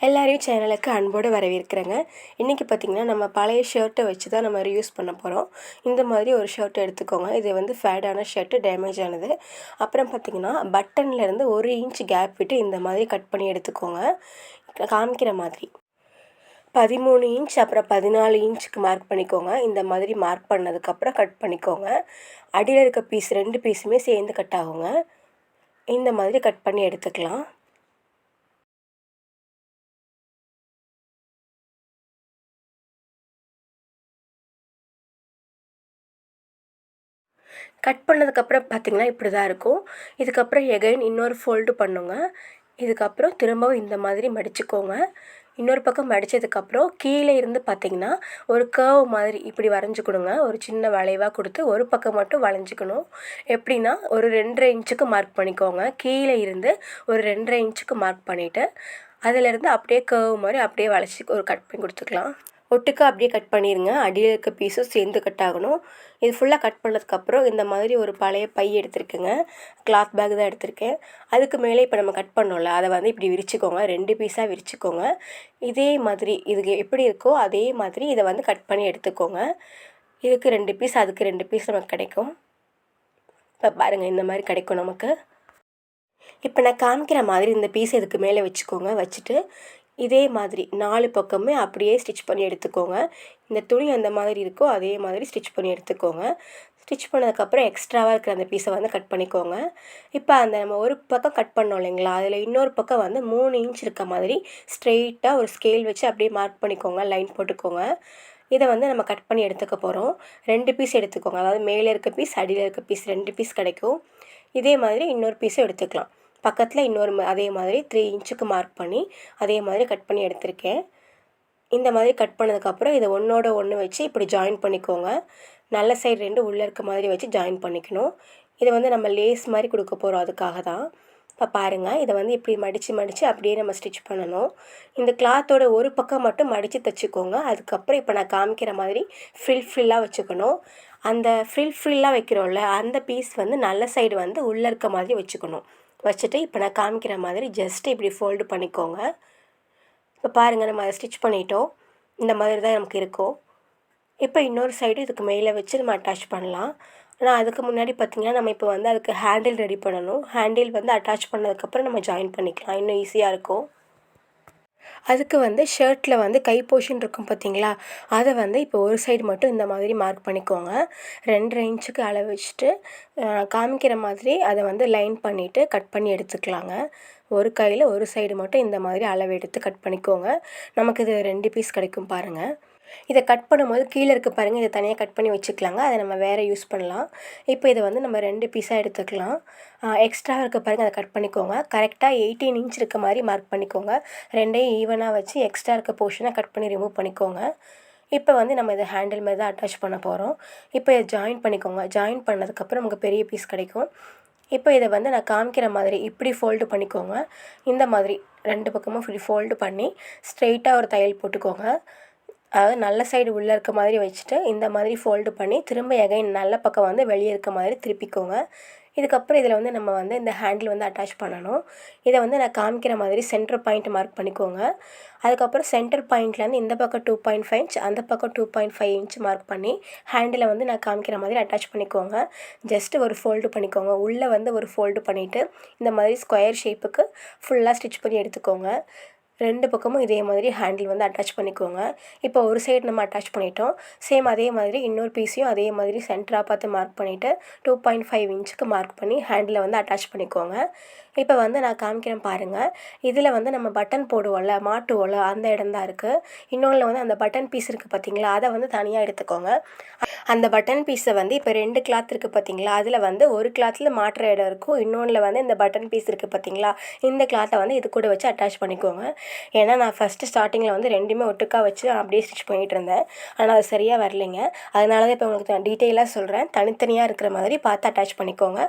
எல்லாரையும் சேனலுக்கு அன்போடு வரவேற்கிறேங்க. இன்றைக்கி பார்த்திங்கன்னா நம்ம பழைய ஷர்ட்டை வச்சு தான் நம்ம ரியூஸ் பண்ண போகிறோம் இந்த மாதிரி ஒரு ஷர்ட் எடுத்துக்கோங்க. இது வந்து ஃபேடான ஷர்ட்டு டேமேஜ் ஆனது. அப்புறம் பார்த்திங்கன்னா பட்டன்லேருந்து ஒரு இன்ச் கேப் விட்டு இந்த மாதிரி கட் பண்ணி எடுத்துக்கோங்க. காமிக்கிற மாதிரி. பதிமூணு இன்ச் அப்புறம் பதினாலு இன்ச்சுக்கு மார்க் பண்ணிக்கோங்க. இந்த மாதிரி மார்க் பண்ணதுக்கப்புறம் கட் பண்ணிக்கோங்க. அடியில் இருக்க பீஸ் ரெண்டு பீஸுமே சேர்ந்து கட் ஆகுங்க. இந்த மாதிரி கட் பண்ணி எடுத்துக்கலாம். கட் பண்ணதுக்கப்புறம் பார்த்திங்கன்னா இப்படி தான் இருக்கும். இதுக்கப்புறம் எகைன் இன்னொரு ஃபோல்டு பண்ணுங்க. இதுக்கப்புறம் திரும்பவும் இந்த மாதிரி மடிச்சுக்கோங்க. இன்னொரு பக்கம் மடித்ததுக்கப்புறம் கீழே இருந்து பார்த்திங்கன்னா ஒரு கர்வ் மாதிரி இப்படி வரைஞ்சி கொடுங்க. ஒரு சின்ன வளைவாக கொடுத்து ஒரு பக்கம் மட்டும் வளைஞ்சிக்கணும். எப்படின்னா ஒரு ரெண்டரை இன்ச்சுக்கு மார்க் பண்ணிக்கோங்க. கீழே இருந்து ஒரு ரெண்டரை இன்ச்சுக்கு மார்க் பண்ணிவிட்டு அதிலேருந்து அப்படியே கர்வ் மாதிரி அப்படியே வளைச்சி ஒரு கட் பண்ணி கொடுத்துக்கலாம். ஒட்டுக்கா அப்படியே கட் பண்ணிடுங்க அடியில் இருக்க பீஸும் சேர்ந்து கட் ஆகணும். இது ஃபுல்லாக கட் பண்ணதுக்கப்புறம் இந்த மாதிரி ஒரு பழைய பை எடுத்துருக்குங்க. கிளாத் பேக் தான் எடுத்திருக்கேன். அதுக்கு மேலே இப்போ நம்ம கட் பண்ணோம்ல அதை வந்து இப்படி விரிச்சுக்கோங்க. ரெண்டு பீஸாக விரிச்சுக்கோங்க. இதே மாதிரி இதுக்கு எப்படி இருக்கோ அதே மாதிரி இதை வந்து கட் பண்ணி எடுத்துக்கோங்க. இதுக்கு ரெண்டு பீஸ் அதுக்கு ரெண்டு பீஸ் நமக்கு கிடைக்கும். இப்போ பாருங்கள் இந்த மாதிரி கிடைக்கும் நமக்கு. இப்போ நான் காமிக்கிற மாதிரி இந்த பீஸ் இதுக்கு மேலே வச்சுக்கோங்க வச்சுட்டு இதே மாதிரி நாலு பக்கமே அப்படியே ஸ்டிச் பண்ணி எடுத்துக்கோங்க. இந்த துணி அந்த மாதிரி இருக்கோ அதே மாதிரி ஸ்டிச் பண்ணி எடுத்துக்கோங்க. ஸ்டிச் பண்ணதுக்கப்புறம் எக்ஸ்ட்ராவாக இருக்கிற அந்த பீஸை வந்து கட் பண்ணிக்கோங்க. இப்போ அந்த நம்ம ஒரு பக்கம் கட் பண்ணோம் இல்லைங்களா? அதில் இன்னொரு பக்கம் வந்து மூணு இன்ச் இருக்க மாதிரி ஸ்ட்ரெயிட்டாக ஒரு ஸ்கேல் வச்சு அப்படியே மார்க் பண்ணிக்கோங்க லைன் போட்டுக்கோங்க. இதை வந்து நம்ம கட் பண்ணி எடுத்துக்க போகிறோம் ரெண்டு பீஸ் எடுத்துக்கோங்க. அதாவது மேலே இருக்க பீஸ் அடியில் இருக்க பீஸ் ரெண்டு பீஸ் கிடைக்கும். இதே மாதிரி இன்னொரு பீஸும் எடுத்துக்கலாம். பக்கத்தில் இன்னொரு அதே மாதிரி த்ரீ இன்ச்சுக்கு மார்க் பண்ணி அதே மாதிரி கட் பண்ணி எடுத்திருக்கேன். இந்த மாதிரி கட் பண்ணதுக்கப்புறம் இதை ஒன்றோட ஒன்று வச்சு இப்படி ஜாயின் பண்ணிக்கோங்க. நல்ல சைடு ரெண்டு உள்ளே இருக்க மாதிரி வச்சு ஜாயின் பண்ணிக்கணும். இதை வந்து நம்ம லேஸ் மாதிரி கொடுக்க போகிறோம் அதுக்காக தான். இப்போ பாருங்கள் இதை வந்து இப்படி மடித்து மடித்து அப்படியே நம்ம ஸ்டிச் பண்ணணும். இந்த கிளாத்தோட ஒரு பக்கம் மட்டும் மடித்து தைச்சிக்கோங்க. அதுக்கப்புறம் இப்போ நான் காமிக்கிற மாதிரி ஃப்ரில் ஃப்ரில்லாக வச்சுக்கணும். அந்த ஃப்ரில் ஃப்ரில்லாக வைக்கிறோம்ல அந்த பீஸ் வந்து நல்ல சைடு வந்து உள்ளே இருக்க மாதிரி வச்சுக்கணும். வச்சுட்டு இப்போ நான் காமிக்கிற மாதிரி ஜஸ்ட்டு இப்படி ஃபோல்டு பண்ணிக்கோங்க. இப்போ பாருங்கள் நம்ம அதை ஸ்டிச் பண்ணிட்டோம். இந்த மாதிரி தான் நமக்கு இருக்கும். இப்போ இன்னொரு சைடு இதுக்கு மேலே வச்சு நம்ம அட்டாச் பண்ணலாம். ஆனால் அதுக்கு முன்னாடி பார்த்திங்கன்னா நம்ம இப்போ வந்து அதுக்கு ஹேண்டில் ரெடி பண்ணணும். ஹேண்டில் வந்து அட்டாச் பண்ணதுக்கப்புறம் நம்ம ஜாயின் பண்ணிக்கலாம். இன்னும் ஈஸியாக இருக்கும். அதுக்கு வந்து ஷர்ட்டில் வந்து கை போர்ஷன் இருக்கும் பார்த்தீங்களா அதை வந்து இப்போ ஒரு சைடு மட்டும் இந்த மாதிரி மார்க் பண்ணிக்கோங்க. ரெண்டரை இன்ச்சுக்கு அளவு வச்சுட்டு காமிக்கிற மாதிரி அதை வந்து லைன் பண்ணிவிட்டு கட் பண்ணி எடுத்துக்கலாங்க. ஒரு கையில் ஒரு சைடு மட்டும் இந்த மாதிரி அளவு எடுத்து கட் பண்ணிக்கோங்க. நமக்கு இது ரெண்டு பீஸ் கிடைக்கும் பாருங்கள் இதை கட் பண்ணும்போது கீழே இருக்க பாருங்கள் இதை தனியாக கட் பண்ணி வச்சுக்கலாங்க. அதை நம்ம வேறு யூஸ் பண்ணலாம். இப்போ இதை வந்து நம்ம ரெண்டு பீஸாக எடுத்துக்கலாம். எக்ஸ்ட்ரா இருக்க பாருங்கள் அதை கட் பண்ணிக்கோங்க. கரெக்டாக எயிட்டீன் இன்ச் இருக்க மாதிரி மார்க் பண்ணிக்கோங்க. ரெண்டையும் ஈவனாக வச்சு எக்ஸ்ட்ரா இருக்க போர்ஷனை கட் பண்ணி ரிமூவ் பண்ணிக்கோங்க. இப்போ வந்து நம்ம இதை ஹேண்டில் மாதிரி தான் அட்டாச் பண்ண போகிறோம் இப்போ இதை ஜாயின் பண்ணிக்கோங்க. ஜாயின் பண்ணதுக்கப்புறம் நமக்கு பெரிய பீஸ் கிடைக்கும். இப்போ இதை வந்து நான் காமிக்கிற மாதிரி இப்படி ஃபோல்டு பண்ணிக்கோங்க. இந்த மாதிரி ரெண்டு பக்கமும் இப்படி ஃபோல்டு பண்ணி ஸ்ட்ரெயிட்டாக ஒரு தையல் போட்டுக்கோங்க. அதாவது நல்ல சைடு உள்ளே இருக்க மாதிரி வச்சுட்டு இந்த மாதிரி ஃபோல்டு பண்ணி திரும்ப எகைன் நல்ல பக்கம் வந்து வெளியே இருக்க மாதிரி திருப்பிக்கோங்க. இதுக்கப்புறம் இதில் வந்து நம்ம வந்து இந்த ஹேண்டில் வந்து அட்டாச் பண்ணணும். இதை வந்து நான் காமிக்கிற மாதிரி சென்டர் பாயிண்ட் மார்க் பண்ணிக்கோங்க. அதுக்கப்புறம் சென்டர் பாயிண்ட்லேருந்து இந்த பக்கம் டூ பாயிண்ட் ஃபைவ் இன்ச் அந்த பக்கம் two point five inch mark பண்ணி ஹேண்டில் வந்து நான் காமிக்கிற மாதிரி அட்டாச் பண்ணிக்கோங்க. ஜஸ்ட்டு ஒரு ஃபோல்டு பண்ணிக்கோங்க. உள்ளே வந்து ஒரு ஃபோல்டு பண்ணிவிட்டு இந்த மாதிரி ஸ்கொயர் ஷேப்புக்கு ஃபுல்லாக ஸ்டிச் பண்ணி எடுத்துக்கோங்க. ரெண்டு பக்கமும் இதே மாதிரி ஹேண்டில் வந்து அட்டாச் பண்ணிக்கோங்க. இப்போ ஒரு சைடு நம்ம அட்டாச் பண்ணிட்டோம். சேம் அதே மாதிரி இன்னொரு பீஸையும் அதே மாதிரி சென்டராக பார்த்து மார்க் பண்ணிவிட்டு டூ பாயிண்ட் ஃபைவ் இன்ச்சுக்கு மார்க் பண்ணி ஹேண்டில் வந்து அட்டாச் பண்ணிக்கோங்க. இப்போ வந்து நான் காமிக்கிறேன் பாருங்கள் இதில் வந்து நம்ம பட்டன் போடுவோம்ல மாட்டுவோம்ல அந்த இடம் தான் இருக்குது இன்னொன்று வந்து அந்த பட்டன் பீஸ் இருக்குது பார்த்தீங்களா அதை வந்து தனியாக எடுத்துக்கோங்க. அந்த பட்டன் பீஸை வந்து இப்போ ரெண்டு கிளாத் இருக்குது பார்த்தீங்களா அதில் வந்து ஒரு கிளாத்தில் மாட்டுற இடம் இருக்கும். இன்னொன்றில் வந்து இந்த பட்டன் பீஸ் இருக்குது பார்த்தீங்களா இந்த கிளாத்தை வந்து இது கூட வச்சு அட்டாச் பண்ணிக்கோங்க. ஏன்னா நான் ஃபஸ்ட்டு ஸ்டார்டிங்கில் வந்து ரெண்டுமே ஒட்டுக்கா வச்சு அப்படியே ஸ்டிச் பண்ணிகிட்டு இருந்தேன். ஆனால் அது சரியாக வரலைங்க. அதனால தான் இப்போ உங்களுக்கு நான் டீட்டெயிலாக சொல்கிறேன் தனித்தனியாக இருக்கிற மாதிரி பார்த்து அட்டாச் பண்ணிக்கோங்க.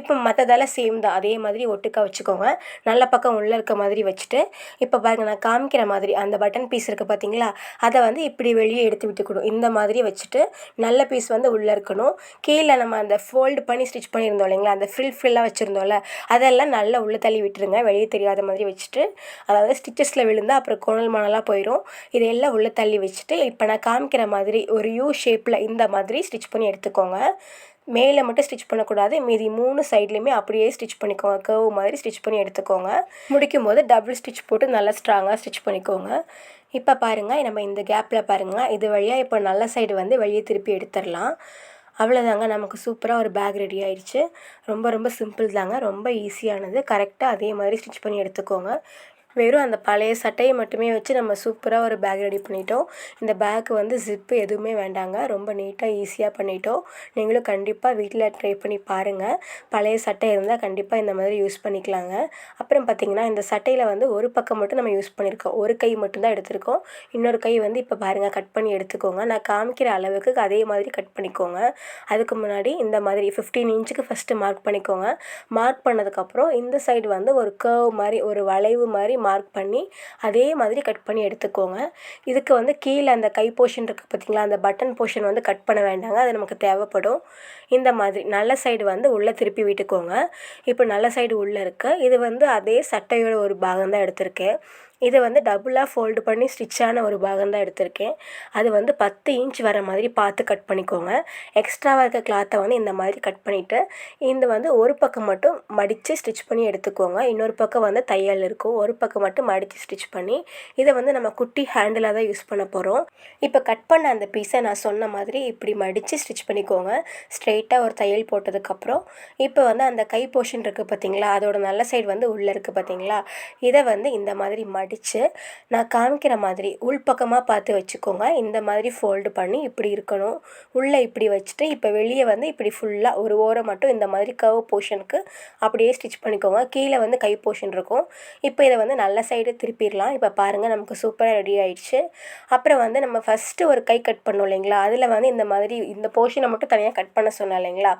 இப்போ மற்றதெல்லாம் சேம் தான். அதே மாதிரி ஒட்டுக்கா வச்சுக்கோங்க. நல்ல பக்கம் உள்ளே இருக்க மாதிரி வச்சுட்டு இப்போ பாருங்கள் நான் காமிக்கிற மாதிரி அந்த பட்டன் பீஸ் இருக்குது பார்த்தீங்களா அதை வந்து இப்படி வெளியே எடுத்து விட்டுக்கணும். இந்த மாதிரி வச்சுட்டு நல்ல பீஸ் வந்து உள்ளே இருக்கணும். கீழே நம்ம அந்த ஃபோல்டு பண்ணி ஸ்டிச் பண்ணியிருந்தோம் இல்லைங்களா? அந்த ஃப்ரில் ஃப்ரில்லாக வச்சுருந்தோம்ல அதெல்லாம் நல்லா உள்ளே தள்ளி விட்டுருங்க. வெளியே தெரியாத மாதிரி வச்சுட்டு அதாவது ஸ்டிச்சஸ் ஃபேஸில் விழுந்தால் அப்புறம் கோணல் மணலாக போயிடும் இதையெல்லாம் உள்ளே தள்ளி வச்சுட்டு இப்போ நான் காமிக்கிற மாதிரி ஒரு யூ ஷேப்பில் இந்த மாதிரி ஸ்டிச் பண்ணி எடுத்துக்கோங்க. மேலே மட்டும் ஸ்டிச் பண்ணக்கூடாது. மீதி மூணு சைட்லேயுமே அப்படியே ஸ்டிச் பண்ணிக்கோங்க கர்வ் மாதிரி ஸ்டிச் பண்ணி எடுத்துக்கோங்க. முடிக்கும் போது டபுள் ஸ்டிச் போட்டு நல்லா ஸ்ட்ராங்காக ஸ்டிச் பண்ணிக்கோங்க. இப்போ பாருங்கள் நம்ம இந்த கேப்பில் பாருங்கள் இது வழியாக இப்போ நல்ல சைடு வந்து வெளியே திருப்பி எடுத்துடலாம். அவ்வளோதாங்க நமக்கு சூப்பராக ஒரு பேக் ரெடி ஆயிடுச்சு. ரொம்ப ரொம்ப சிம்பிள் தாங்க. ரொம்ப ஈஸியானது கரெக்டாக அதே மாதிரி ஸ்டிச் பண்ணி எடுத்துக்கோங்க. வெறும் அந்த பழைய சட்டையை மட்டுமே வச்சு நம்ம சூப்பராக ஒரு பேக் ரெடி பண்ணிட்டோம். இந்த பேக்கு வந்து ஜிப்பு எதுவுமே வேண்டாங்க. ரொம்ப நீட்டாக ஈஸியாக பண்ணிட்டோம். நீங்களும் கண்டிப்பாக வீட்டில் ட்ரை பண்ணி பாருங்கள் பழைய சட்டை இருந்தால் கண்டிப்பாக இந்த மாதிரி யூஸ் பண்ணிக்கலாங்க. அப்புறம் பார்த்திங்கன்னா இந்த சட்டையில் வந்து ஒரு பக்கம் மட்டும் நம்ம யூஸ் பண்ணியிருக்கோம் ஒரு கை மட்டும்தான் எடுத்திருக்கோம். இன்னொரு கை வந்து இப்போ பாருங்கள் கட் பண்ணி எடுத்துக்கோங்க. நான் காமிக்கிற அளவுக்கு அதே மாதிரி கட் பண்ணிக்கோங்க. அதுக்கு முன்னாடி இந்த மாதிரி ஃபிஃப்டீன் இன்ச்சுக்கு ஃபஸ்ட்டு மார்க் பண்ணிக்கோங்க. மார்க் பண்ணதுக்கப்புறம் இந்த சைடு வந்து ஒரு கர்வ் மாதிரி ஒரு வளைவு மாதிரி மார்க் பண்ணி அதே மாதிரி கட் பண்ணி எடுத்துக்கோங்க. இதுக்கு வந்து கீழே அந்த கை போர்ஷன் இருக்குது பார்த்திங்களா அந்த பட்டன் போர்ஷன் வந்து கட் பண்ண வேண்டாங்க. அது நமக்கு தேவைப்படும். இந்த மாதிரி நல்ல சைடு வந்து உள்ளே திருப்பி விட்டுக்கோங்க. இப்போ நல்ல சைடு உள்ளே இருக்குது இது வந்து அதே சட்டையோட ஒரு பாகம் தான் எடுத்திருக்கேன். இதை வந்து டபுளாக ஃபோல்டு பண்ணி ஸ்டிச்சான ஒரு பாகம் தான் எடுத்திருக்கேன். அது வந்து பத்து இன்ச் வர மாதிரி பார்த்து கட் பண்ணிக்கோங்க. எக்ஸ்ட்ராவாக இருக்க கிளாத்தை வந்து இந்த மாதிரி கட் பண்ணிவிட்டு இந்த வந்து ஒரு பக்கம் மட்டும் மடித்து ஸ்டிச் பண்ணி எடுத்துக்கோங்க. இன்னொரு பக்கம் வந்து தையல் இருக்கும். ஒரு பக்கம் மட்டும் மடித்து ஸ்டிச் பண்ணி இதை வந்து நம்ம குட்டி ஹேண்டிலாக தான் யூஸ் பண்ண போகிறோம் இப்போ கட் பண்ண அந்த பீஸை நான் சொன்ன மாதிரி இப்படி மடித்து ஸ்டிச் பண்ணிக்கோங்க. ஸ்ட்ரெயிட்டாக ஒரு தையல் போட்டதுக்கப்புறம் இப்போ வந்து அந்த கை போர்ஷன் இருக்குது பார்த்தீங்களா அதோட நல்ல சைடு வந்து உள்ளே இருக்குது பார்த்தீங்களா இதை வந்து இந்த மாதிரி மடி மடித்து நான் காமிக்கிற மாதிரி உள்பக்கமாக பார்த்து வச்சுக்கோங்க. இந்த மாதிரி ஃபோல்டு பண்ணி இப்படி இருக்கணும். உள்ளே இப்படி வச்சுட்டு இப்போ வெளியே வந்து இப்படி ஃபுல்லாக ஒரு ஓரம் மட்டும் இந்த மாதிரி கவ் போர்ஷனுக்கு அப்படியே ஸ்டிச் பண்ணிக்கோங்க. கீழே வந்து கை போர்ஷன் இருக்கும். இப்போ இதை வந்து நல்ல சைடு திருப்பிடலாம். இப்போ பாருங்கள் நமக்கு சூப்பராக ரெடி ஆயிடுச்சு. அப்புறம் வந்து நம்ம ஃபஸ்ட்டு ஒரு கை கட் பண்ணோம் இல்லைங்களா? அதில் வந்து இந்த மாதிரி இந்த போர்ஷனை மட்டும் தனியாக கட் பண்ண சொன்னோம் இல்லைங்களா?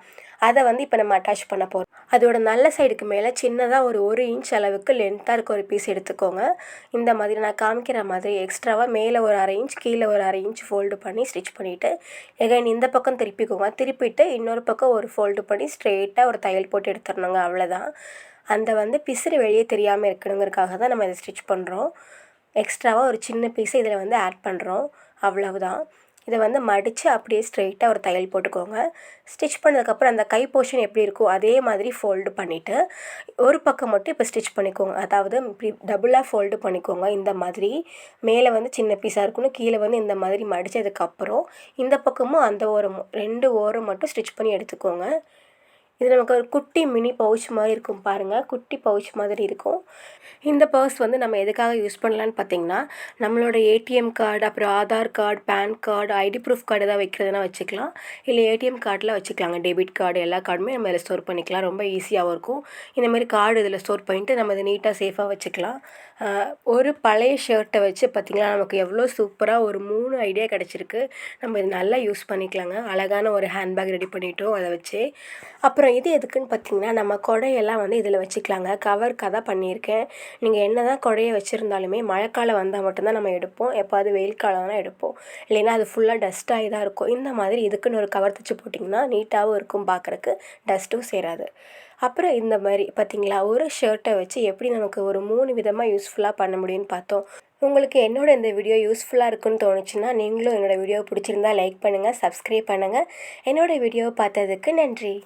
அதை வந்து இப்போ நம்ம அட்டாச் பண்ண போகிறோம் அதோட நல்ல சைடுக்கு மேலே சின்னதாக ஒரு ஒரு இன்ச் அளவுக்கு லென்த்தாக இருக்க ஒரு பீஸ் எடுத்துக்கோங்க. இந்த மாதிரி நான் காமிக்கிற மாதிரி எக்ஸ்ட்ராவாக மேலே ஒரு அரை இன்ச் கீழே ஒரு அரை இன்ச் ஃபோல்டு பண்ணி ஸ்டிச் பண்ணிவிட்டு எகைன் இந்த பக்கம் திருப்பிக்கோங்க. திருப்பிட்டு இன்னொரு பக்கம் ஒரு ஃபோல்டு பண்ணி ஸ்ட்ரெயிட்டாக ஒரு தையல் போட்டு எடுத்துடணுங்க அவ்வளோதான் அந்த வந்து பிசுறு வெளியே தெரியாமல் இருக்கணுங்கிறதுக்காக தான் நம்ம இதை ஸ்டிச் பண்ணுறோம் எக்ஸ்ட்ராவாக ஒரு சின்ன பீஸை இதில் வந்து ஆட் பண்ணுறோம் அவ்வளவுதான். இதை வந்து மடித்து அப்படியே ஸ்ட்ரெயிட்டாக ஒரு தையல் போட்டுக்கோங்க. ஸ்டிச் பண்ணதுக்கப்புறம் அந்த கை போர்ஷன் எப்படி இருக்கோ அதே மாதிரி ஃபோல்டு பண்ணிவிட்டு ஒரு பக்கம் மட்டும் இப்போ ஸ்டிச் பண்ணிக்கோங்க. அதாவது இப்படி டபுளாக ஃபோல்டு பண்ணிக்கோங்க. இந்த மாதிரி மேலே வந்து சின்ன பீஸாக இருக்கணும் கீழே வந்து இந்த மாதிரி மடித்ததுக்கப்புறம் இந்த பக்கமும் அந்த ஓரமும் ரெண்டு ஓரம் மட்டும் ஸ்டிச் பண்ணி எடுத்துக்கோங்க. இது நமக்கு ஒரு குட்டி மினி பவுச் மாதிரி இருக்கும் பாருங்கள் குட்டி பவுச் மாதிரி இருக்கும். இந்த பர்ஸ் வந்து நம்ம எதுக்காக யூஸ் பண்ணலான்னு பார்த்தீங்கன்னா நம்மளோட ஏடிஎம் கார்டு அப்புறம் Aadhaar card PAN card ID proof card ஏதாவது வைக்கிறதுனா வச்சுக்கலாம். இல்லை ஏடிஎம் கார்டில் வச்சுக்கலாங்க. டெபிட் கார்டு எல்லா கார்டுமே நம்ம இதில் ஸ்டோர் பண்ணிக்கலாம். ரொம்ப ஈஸியாகவும் இருக்கும். இந்த மாதிரி கார்டு இதில் ஸ்டோர் பண்ணிட்டு நம்ம இதை நீட்டாக சேஃபாக வச்சுக்கலாம். ஒரு பழைய ஷர்ட்டை வச்சு பார்த்திங்கன்னா நமக்கு எவ்வளோ சூப்பராக ஒரு மூணு ஐடியா கிடச்சிருக்கு. நம்ம இது நல்லா யூஸ் பண்ணிக்கலாங்க. அழகான ஒரு ஹேண்ட்பேக் ரெடி பண்ணிட்டோம். அதை வச்சு. அப்புறம் இது எதுக்குன்னு பார்த்தீங்கன்னா நம்ம கொடையெல்லாம் வந்து இதில் வச்சுக்கலாங்க. கவர்க்காக தான் பண்ணியிருக்கேன். நீங்கள் என்ன தான் கொடையை வச்சுருந்தாலுமே மழைக்காலம் வந்தால் மட்டும்தான் நம்ம எடுப்போம். எப்போது வெயில் காலம் தான் எடுப்போம். இல்லைன்னா அது ஃபுல்லாக டஸ்ட்டாகி தான் இருக்கும். இந்த மாதிரி இதுக்குன்னு ஒரு கவர் தச்சு போட்டிங்கன்னா நீட்டாகவும் இருக்கும் பார்க்குறக்கு டஸ்ட்டும் சேராது. அப்புறம் இந்த மாதிரி பார்த்திங்களா ஒரு ஷர்ட்டை வச்சு எப்படி நமக்கு ஒரு மூணு விதமாக யூஸ்ஃபுல்லாக பண்ண முடியும்னு பார்த்தோம். உங்களுக்கு என்னோட இந்த வீடியோ யூஸ்ஃபுல்லாக இருக்குன்னு தோணுச்சுன்னா நீங்களும் என்னோடய வீடியோ பிடிச்சிருந்தா லைக் பண்ணுங்கள் சப்ஸ்கிரைப் பண்ணுங்கள் என்னோடய வீடியோவை பார்த்ததுக்கு நன்றி.